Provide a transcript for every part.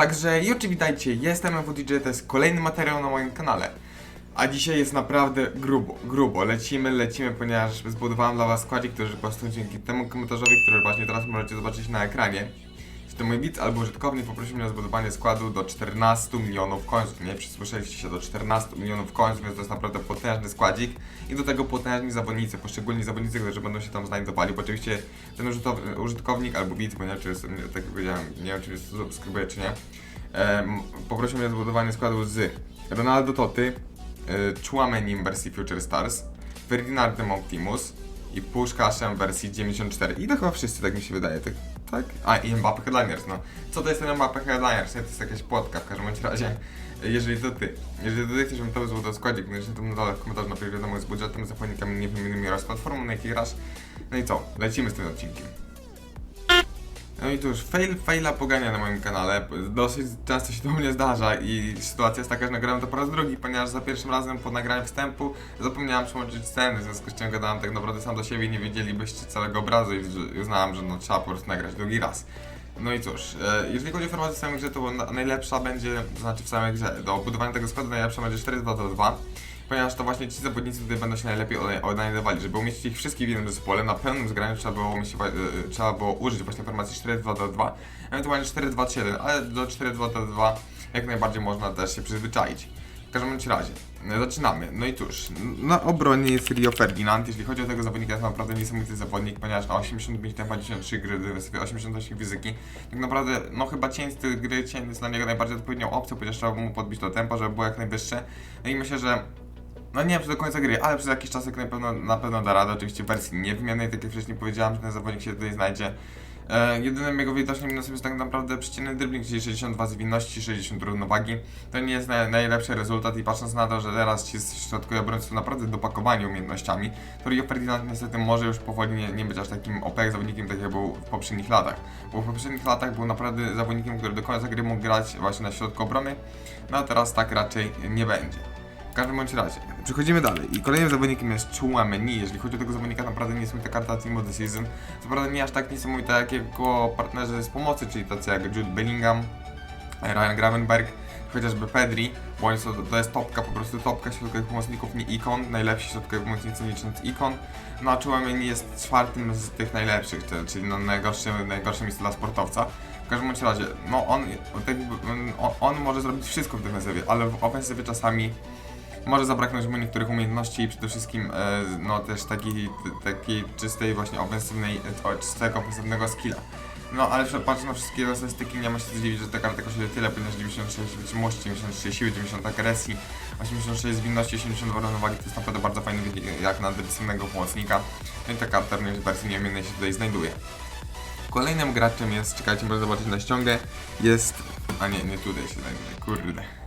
Także i witajcie, jestem MWDJ, to jest kolejny materiał na moim kanale. A dzisiaj jest naprawdę grubo, grubo. Lecimy, lecimy, ponieważ zbudowałem dla was składzik, który po prostu dzięki temu komentarzowi, który właśnie teraz możecie zobaczyć na ekranie. Czy to mój widz albo użytkownik poprosił mnie o zbudowanie składu do 14 milionów końców. Nie przysłyszeliście się do 14 milionów końców, więc to jest naprawdę potężny składzik. I do tego potężni zawodnicy, poszczególni zawodnicy, którzy będą się tam znajdowali. Bo oczywiście ten użytkownik albo widz, bo nie wiem czy jest, tak jak powiedziałem, nie wiem czy jest subskrybuje czy nie. Em, poprosił mnie o zbudowanie składu z Ronaldo Toty, w wersji Future Stars, Ferdinandem Optimus i Puszkaszem w wersji 94. I to chyba wszyscy, tak mi się wydaje, tak? Tak? A, i Mbappe Headliners, no. Co to jest ten Mbappe Headliners? Nie, To jest jakaś płotka w każdym razie. Jeżeli to ty, jeżeli to ty chcesz, żebym to składzik, no jeszcze tam na dole w komentarzu napisz wiadomo z budżetem, zapłonnikami, nie wymiennymi oraz platformą, na jakiej grasz. No i co? Lecimy z tym odcinkiem. No i cóż, fail, faila pogania na moim kanale. Dosyć często się to mnie zdarza i sytuacja jest taka, że nagrałem to po raz drugi, ponieważ za pierwszym razem po nagraniu wstępu zapomniałem przełączyć sceny, w związku z czym gadałem tak naprawdę sam do siebie i nie widzielibyście całego obrazu i uznałem, że no trzeba po prostu nagrać drugi raz. No i cóż, e, jeżeli chodzi o formację w samej grze, to na- najlepsza będzie, to znaczy w samej grze, do budowania tego składu najlepsza będzie 4-2-2, ponieważ to właśnie ci zawodnicy tutaj będą się najlepiej odnaj- odnajdywali. Żeby umieścić ich wszystkich w jednym zespole, na pełnym zgraniu trzeba było, umieścić, wa- e, trzeba było użyć właśnie formacji 4-2-2, ewentualnie 4-2-3-1, ale do 4-2-2 jak najbardziej można też się przyzwyczaić. W każdym razie, e, zaczynamy. No i cóż, na obronie jest Rio Ferdinand. Jeśli chodzi o tego zawodnika, jest naprawdę niesamowity zawodnik, ponieważ na 85 tempa 93 gry, gdy sobie 88 fizyki. Tak naprawdę, no chyba cień styl gry, cień jest dla niego najbardziej odpowiednią opcją, ponieważ trzeba mu podbić to tempo, żeby było jak najwyższe. No i myślę, że no nie wiem, czy do końca gry, ale przez jakiś czas na pewno, na pewno da radę. Oczywiście w wersji niewymiennej, tak jak wcześniej powiedziałem, że ten zawodnik się tutaj znajdzie. E, jedynym jego widocznym minusem jest tak naprawdę przeciętny dribbling, czyli 62 zwinności, 60 równowagi. To nie jest naj, najlepszy rezultat i patrząc na to, że teraz ci środkowi obrońcy naprawdę dopakowani umiejętnościami, to Rio Ferdinand niestety może już powoli nie, nie być aż takim OP zawodnikiem, tak jak był w poprzednich latach. Bo w poprzednich latach był naprawdę zawodnikiem, który do końca gry mógł grać właśnie na środku obrony, no a teraz tak raczej nie będzie. W każdym bądź razie, przechodzimy dalej. I kolejnym zawodnikiem jest Chouameni. Jeżeli chodzi o tego zawodnika, naprawdę niesamowita karta Team of the Season. Co prawda nie aż tak niesamowita jak jego partnerzy z pomocy, czyli tacy jak Jude Bellingham, Ryan Gravenberg, chociażby Pedri, bo oni to jest topka, po prostu topka środkowych pomocników, nie ikon, najlepsi środkowi pomocnicy licząc ikon. No a Chouameni jest czwartym z tych najlepszych, czyli- no najgorszym, najgorszym jest dla sportowca. W każdym bądź razie, no on, on, on może zrobić wszystko w defensywie, ale w ofensywie czasami może zabraknąć mu niektórych umiejętności i przede wszystkim e, no też takiej, takiej czystej właśnie ofensywnej, e, czystego ofensywnego skilla. No ale patrząc na wszystkie statystyki nie ma się co dziwić, że ta karta kosztuje tyle, ponieważ 96 wytrzymałości, 93 siły, 90 agresji, 86 zwinności, 82 równowagi to jest naprawdę bardzo fajny wynik jak na defensywnego pomocnika. No i ta karta również w wersji niemiennej się tutaj znajduje. Kolejnym graczem jest, czekajcie, może zobaczyć na ściągę, jest, a nie, nie tutaj się znajduje, kurde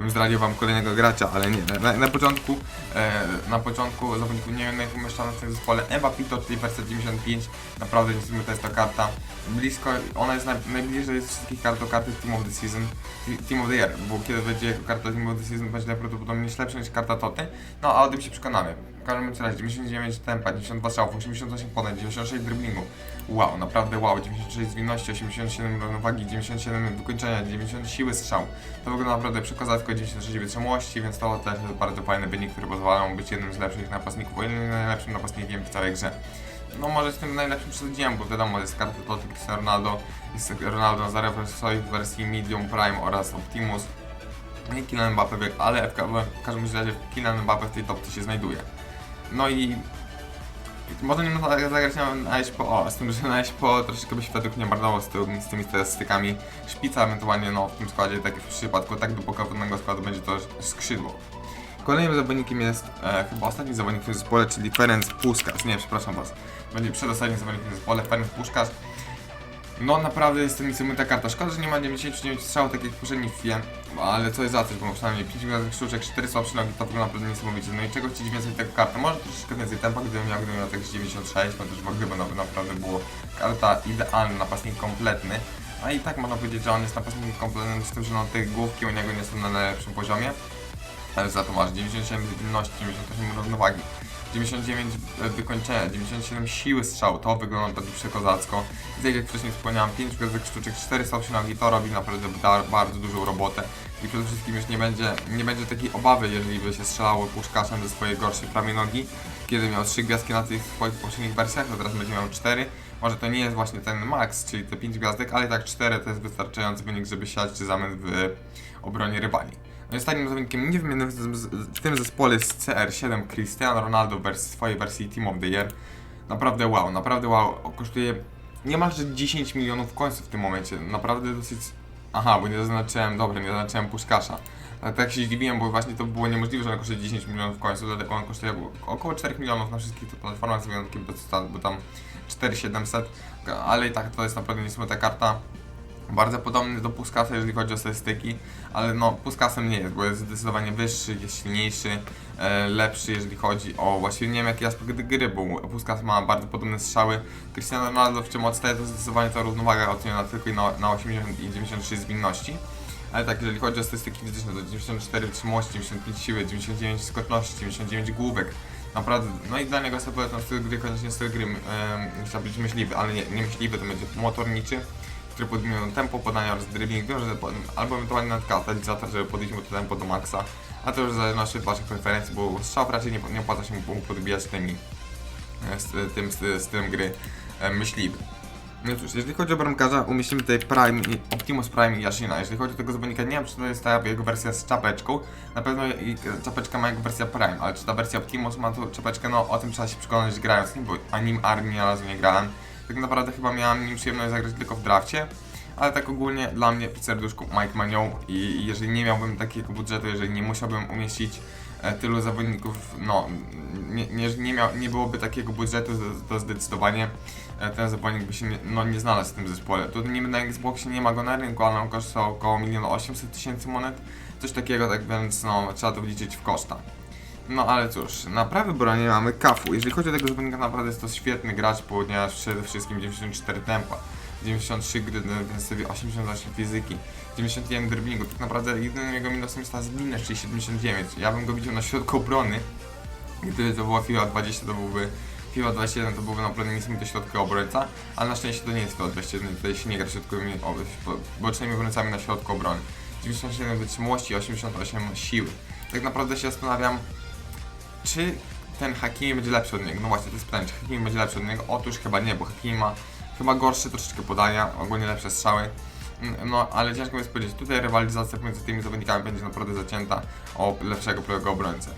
bym zdradził wam kolejnego gracza, ale nie. Na, na początku, e, na początku zawodników nie wiem jak umieszczano w tym zespole Eva Pito, czyli wersja 95. Naprawdę niestety to jest ta karta blisko, ona jest naj, najbliżej z wszystkich kart do karty Team of the Season, Team of the Year, bo kiedy będzie karta Team of the Season będzie najprawdopodobniej lepsza niż karta Toty, no a o tym się przekonamy. Każdym razie 99 tempa, 92 strzałów, 88 podań, 96 dribblingu. Wow, naprawdę wow, 96 zwinności, 87 równowagi, 97 wykończenia, 90 siły strzał. To wygląda naprawdę przekozacko, 96 wytrzymałości, więc to też jest bardzo fajny wynik, który pozwala mu być jednym z lepszych napastników, o ile nie najlepszym napastnikiem w całej grze. No może z tym najlepszym przesadziłem, bo wiadomo, jest karta Totti, Cristiano Ronaldo, jest Ronaldo Nazarew w wersji Medium Prime oraz Optimus. I Kylian Mbappe, ale w każdym razie Kylian Mbappe w tej topce się znajduje. No i można nim za- zagrać na, na SPO, z tym, że na SPO troszeczkę by się według mnie marnowało z, z tymi statystykami. Szpica ewentualnie no, w tym składzie, tak jak w przypadku tak dupokowanego składu będzie to skrzydło. Kolejnym zawodnikiem jest e, chyba ostatni zawodnik w zespole, czyli Ferenc Puskas. Nie, przepraszam was. Będzie przedostatni zawodnik w zespole, Ferenc Puskas. No naprawdę jest niesamowita karta. Szkoda, że nie ma 99 strzałów, tak jak w poprzedniej chwili, ale co jest za coś, bo przynajmniej 5 gwiazdek sztuczek, 4 słabsze nogi, to wygląda naprawdę niesamowicie. No i czego chcieć więcej tego karty? Może troszeczkę więcej tempa, gdybym miał, gdybym miał tak z 96, bo też w ogóle by na- naprawdę było karta idealna, napastnik kompletny. A i tak można powiedzieć, że on jest napastnikiem kompletnym, z tym, że no, te główki u niego nie są na najlepszym poziomie. Ale za to masz 97 zwinności, 98 równowagi. 99 wykończenia, 97 siły strzału, to wygląda tak przekozacko. I jak wcześniej wspomniałem, 5 gwiazdek sztuczek, 4 nogi, to robi naprawdę ba- bardzo dużą robotę. I przede wszystkim już nie będzie, nie będzie takiej obawy, jeżeli by się strzelało puszkaszem ze swojej gorszej prawej nogi, kiedy miał 3 gwiazdki na tych swoich poprzednich wersjach, to teraz będzie miał 4. Może to nie jest właśnie ten max, czyli te 5 gwiazdek, ale i tak 4 to jest wystarczający wynik, żeby siać zamęt w obronie rywali. Ostatnim zawodnikiem niewymiennym w tym- zespole jest CR7 Cristiano Ronaldo w swojej wersji Team of the Year. Naprawdę wow, naprawdę wow. Kosztuje niemalże 10 milionów końców w tym momencie. Naprawdę dosyć... Aha, bo nie zaznaczyłem, dobrze, nie zaznaczyłem puszkasza. Ale tak się zdziwiłem, bo właśnie to było niemożliwe, że on kosztuje 10 milionów końców, dlatego on kosztuje około 4 milionów na wszystkich platformach z wyjątkiem bo tam 4700, ale i tak to jest naprawdę niesłychana karta. Bardzo podobny do Puskasa, jeżeli chodzi o statystyki, ale no Puskasem nie jest, bo jest zdecydowanie wyższy, jest silniejszy, e, lepszy, jeżeli chodzi o właściwie nie wiem jaki aspekt gry, bo Puskas ma bardzo podobne strzały. Cristiano Ronaldo w czym odstaje to zdecydowanie ta równowaga oceniona tylko na, na 80 i 93 zwinności. Ale tak, jeżeli chodzi o statystyki fizyczne, to 94 wytrzymałości, 95 siły, 99 skoczności, 99 główek. Naprawdę, no i dla niego sobie polecam styl gry, koniecznie styl gry, um, chciał być myśliwy, ale nie, nie myśliwy, to będzie motorniczy który podmienią tempo podania oraz dribbling, wiem, że po- albo ewentualnie nawet katalizator, żeby podnieść mu to tempo do maksa, a to już zależy od waszych preferencji, bo strzał raczej nie, nie opłaca się mu podbijać tymi, e, z, tym stylem gry e, myśliwy. No cóż, jeżeli chodzi o bramkarza, umieścimy tutaj Prime, Optimus Prime i Yashina. Jeżeli chodzi o tego zawodnika, nie wiem czy to jest ta jego wersja z czapeczką. Na pewno czapeczka ma jego wersja Prime, ale czy ta wersja Optimus ma tu czapeczkę, no o tym trzeba się przekonać grając nim, bo anim Armii nie nie grałem. Tak naprawdę chyba miałem nim przyjemność zagrać tylko w drafcie. Ale tak ogólnie dla mnie w serduszku Mike Manią i jeżeli nie miałbym takiego budżetu, jeżeli nie musiałbym umieścić e, tylu zawodników, no nie, nie, nie, miał, nie byłoby takiego budżetu, to, zdecydowanie e, ten zawodnik by się nie, no, nie znalazł w tym zespole. Tu nie na Xboxie nie ma go na rynku, ale on kosztował około 1 800 tysięcy monet, coś takiego, tak więc no trzeba to wliczyć w koszta. No ale cóż, na prawej bronie mamy Kafu. Jeżeli chodzi o tego zawodnika, naprawdę jest to świetny gracz, ponieważ przede wszystkim 94 tempa, 93 gry defensywy, 88 fizyki, 91 dribblingu. Tak naprawdę jedynym jego minusem jest ta zwinność, czyli 79. Ja bym go widział na środku obrony. Gdyby to była FIFA 20, to byłby FIFA 21 to byłby naprawdę niesamowity środkowy obrońca, ale na szczęście to nie jest FIFA 21, tutaj się nie gra środkowymi bocznymi obrońcami na środku obrony. 97 wytrzymałości, 88 siły. Tak naprawdę się zastanawiam, czy ten Hakimi będzie lepszy od niego? No właśnie, to jest pytanie, czy Hakimi będzie lepszy od niego? Otóż chyba nie, bo Hakimi ma chyba gorsze troszeczkę podania, ogólnie lepsze strzały. Mm, No, ale ciężko mi jest powiedzieć, tutaj rywalizacja pomiędzy tymi zawodnikami będzie naprawdę zacięta o lepszego prawego obrońcę.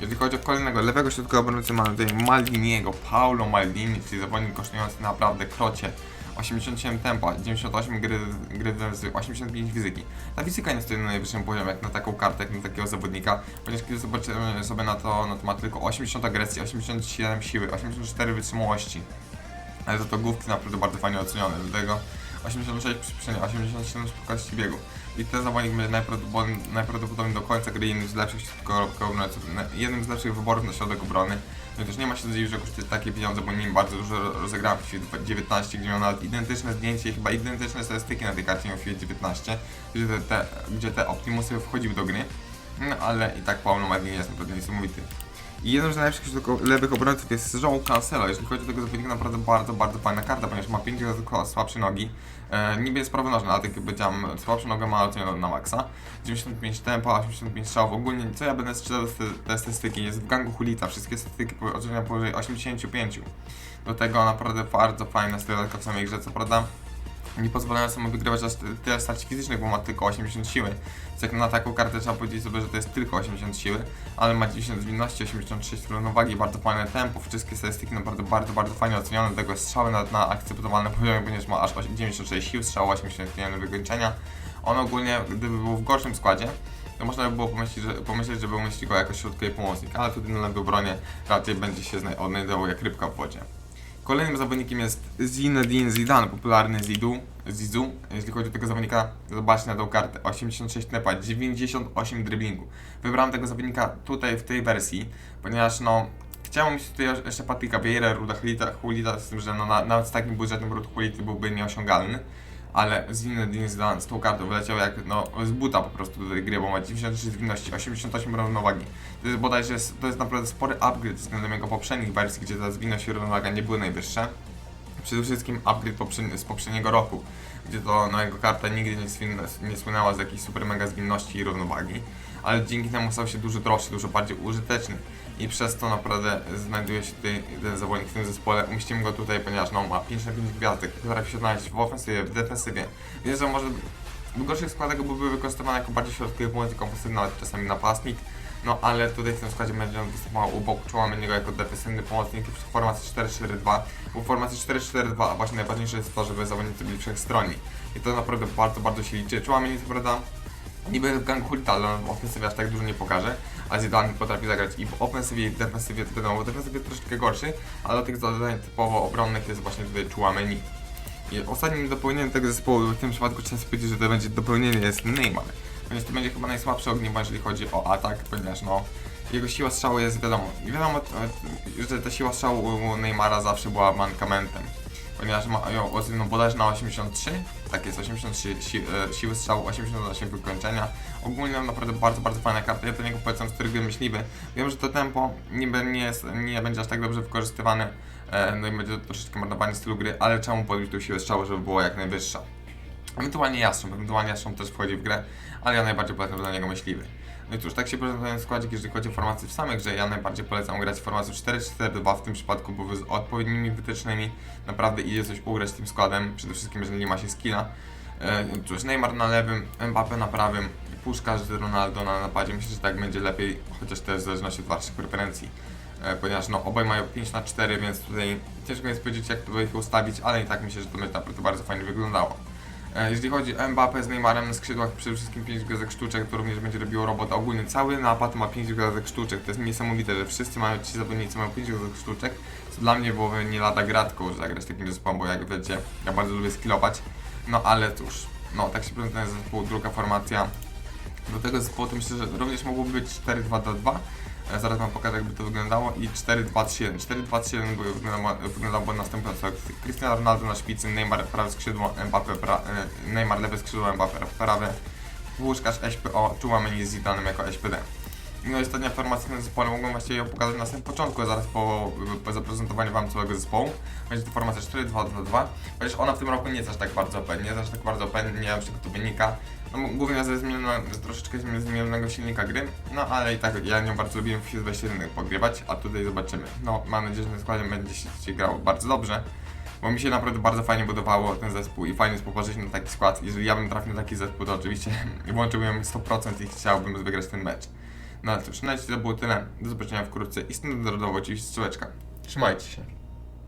Jeżeli chodzi o kolejnego lewego środka obrońcy, mamy tutaj Maldiniego, Paulo Maldini, czyli zawodnik kosztujący naprawdę krocie. 87 tempa, 98 gry, gry z 85 fizyki. Ta fizyka nie stoi na najwyższym poziomie jak na taką kartę, jak na takiego zawodnika, ponieważ kiedy zobaczymy sobie na to, no to ma tylko 80 agresji, 87 siły, 84 wytrzymałości. Ale za to główki naprawdę bardzo fajnie ocenione, do tego 86 przyspieszenia, 87 szybkości biegu. I ten zawodnik będzie najprawdopodobniej, do końca gry jednym z lepszych na- jednym z lepszych wyborów na środek obrony. No i też nie ma się nadziei, że kosztuje takie pieniądze, bo nim bardzo dużo ro- rozegrałem w FIFA 19, gdzie miał nawet identyczne zdjęcie chyba identyczne statystyki na tej karcie w FIFA 19, gdzie te, te, gdzie te Optimusy wchodziły do gry. No ale i tak Paulo Maldini jest naprawdę niesamowity. I jednym z najlepszych lewych obrońców jest João Cancelo. Jeżeli chodzi o tego zawodnika, naprawdę bardzo, bardzo fajna karta, ponieważ ma 5 razy słabsze nogi. E, niby jest prawonożny, ale tak jak powiedziałem, słabszą nogę ma ocenioną na maksa. 95 tempa, 85 strzałów. Ogólnie, co ja będę strzelał te, te statystyki? Jest w gangu Hulita, wszystkie statystyki oceniam powyżej 85. Do tego naprawdę bardzo fajna stylatka w samej grze, co prawda nie pozwalają sobie wygrywać aż tyle starć fizycznych, bo ma tylko 80 siły. Więc jak na taką kartę trzeba powiedzieć sobie, że to jest tylko 80 siły, ale ma 90 zwinności, 86 równowagi, bardzo fajne tempo, wszystkie statystyki naprawdę bardzo, bardzo fajnie ocenione, do tego strzały nawet na akceptowalnym poziomie, ponieważ ma aż 96 sił, strzał 81 wykończenia. On ogólnie, gdyby był w gorszym składzie, to można by było pomyśleć, że, pomyśleć, żeby umieścić go jako środkowy pomocnik, ale tutaj na lewej obronie raczej będzie się zna- odnajdował jak rybka w wodzie. Kolejnym zawodnikiem jest Zinedine Zidane, popularny Zidu, Zizu. Jeśli chodzi o tego zawodnika, zobaczcie na tą kartę. 86 tepa, 98 driblingu. Wybrałem tego tutaj w tej wersji, ponieważ no chciałem mieć tutaj jeszcze Patryka Vieira, Ruda Hulita, z tym, że no, na, nawet z takim budżetem Rud Hulity byłby nieosiągalny. Ale Zinedine Zidane z tą kartą wyleciał jak no, z buta po prostu do tej gry, bo ma 93 zwinności, 88 równowagi. To jest bodajże, to jest naprawdę spory upgrade względem jego poprzednich wersji, gdzie ta zwinność i równowaga nie były najwyższe. Przede wszystkim upgrade poprzedni, z poprzedniego roku, gdzie to no, jego karta nigdy nie, swinna, nie słynęła z jakiejś super mega zwinności i równowagi, ale dzięki temu stał się dużo droższy, dużo bardziej użyteczny i przez to naprawdę znajduje się tutaj ten zawodnik w tym zespole. Umieścimy go tutaj, ponieważ no, ma 5 na 5 gwiazdek, potrafi się odnaleźć w ofensywie, w defensywie, więc że może w gorszych składach byłby wykorzystywany jako bardziej środkowy pomocnik ofensywny, nawet czasami napastnik. No ale tutaj w tym składzie będzie on występował u boku Chouameniego jako defensywny pomocnik w formacji 4-4-2. W formacji 4-4-2 a właśnie najważniejsze jest to, żeby zawodnicy byli wszechstronni. I to naprawdę bardzo, bardzo się liczy. Chouameni co prawda niby w gang hulta, ale on w ofensywie aż tak dużo nie pokaże. A Zidane potrafi zagrać i w ofensywie i w defensywie, wiadomo, w defensywie troszeczkę gorszy, ale do tych zadań typowo obronnych jest właśnie tutaj Chouameni. I ostatnim dopełnieniem tego zespołu w tym przypadku sobie powiedzieć, że to będzie dopełnienie jest Neymar. Ponieważ to będzie chyba najsłabsze ogniwo, jeżeli chodzi o atak, ponieważ no jego siła strzału jest wiadomo. Wiadomo, e, że ta siła strzału u Neymara zawsze była mankamentem. Ponieważ ma ją no, bodajże na 83, tak jest, 83 si, e, siły strzału, 88 wykończenia. Ogólnie naprawdę bardzo, bardzo fajna karta. Ja do niego polecam 4 gry myśliwy. Wiem, że to tempo niby nie, jest, nie będzie aż tak dobrze wykorzystywane, e, no i będzie to troszeczkę marnowanie stylu gry, ale czemu podbić tą siłę strzału, żeby była jak najwyższa. Ewentualnie Jastrząb, ewentualnie Jastrząb też wchodzi w grę, ale ja najbardziej polecam dla niego myśliwy. No i cóż, tak się prezentuje składzik, jeżeli chodzi o formacje w samej grze. Ja najbardziej polecam grać w formacji 4-4-2 w tym przypadku, bo z odpowiednimi wytycznymi naprawdę idzie coś ugrać tym składem, przede wszystkim jeżeli nie ma się skilla. E, cóż, Neymar na lewym, Mbappe na prawym, Puszkarz z Ronaldo na napadzie. Myślę, że tak będzie lepiej, chociaż też w zależności od waszych preferencji. E, ponieważ no, obaj mają 5 na 4, więc tutaj ciężko jest powiedzieć jak to ich ustawić, ale i tak myślę, że to będzie naprawdę bardzo fajnie wyglądało. E, Jeśli chodzi o Mbappé z Neymarem na skrzydłach, przede wszystkim 5 gwiazdek sztuczek, to również będzie robiło robotę. Ogólnie cały napad ma 5 gwiazdek sztuczek. To jest niesamowite, że wszyscy mają, ci zawodnicy mają 5 gwiazdek sztuczek. Co dla mnie byłoby nie lada gratką, że zagrać takim zespołem, bo jak wiecie, ja bardzo lubię skillować. No ale cóż, no tak się prezentuje zespół, druga formacja. Do tego zespołu to myślę, że również mogłoby być 4-2-2-2. E, Zaraz wam pokażę jakby to wyglądało i 4-2-3-1. 4-2-3-1 by wyglądało, wyglądało następująco. Cristiano Ronaldo na szpicy, Neymar prawe skrzydło, Mbappe pra, e, Neymar lewe skrzydło, prawe. Łuszkarz SPO, Chouameni z Zidanem jako SPD. No i ostatnia formacja zespole mogłem właściwie ją pokazać na samym początku, zaraz po, po zaprezentowaniu wam całego zespołu. Będzie to formacja 4-2-2-2, chociaż ona w tym roku nie jest aż tak bardzo OP, nie jest aż tak bardzo OP, nie wiem z czego to wynika. No, głównie ze zmieniono, z troszeczkę zmienionego silnika gry, no ale i tak ja nią bardzo lubiłem w 21 pogrywać, a tutaj zobaczymy. No mam nadzieję, że na składzie będzie się, grało bardzo dobrze, bo mi się naprawdę bardzo fajnie budowało ten zespół i fajnie jest na taki skład. Jeżeli ja bym trafił na taki zespół, to oczywiście włączyłbym 100% i chciałbym wygrać ten mecz. No ale cóż, na dzisiaj to było tyle. Do zobaczenia wkrótce i standardowo oczywiście strzałeczka. Trzymajcie się.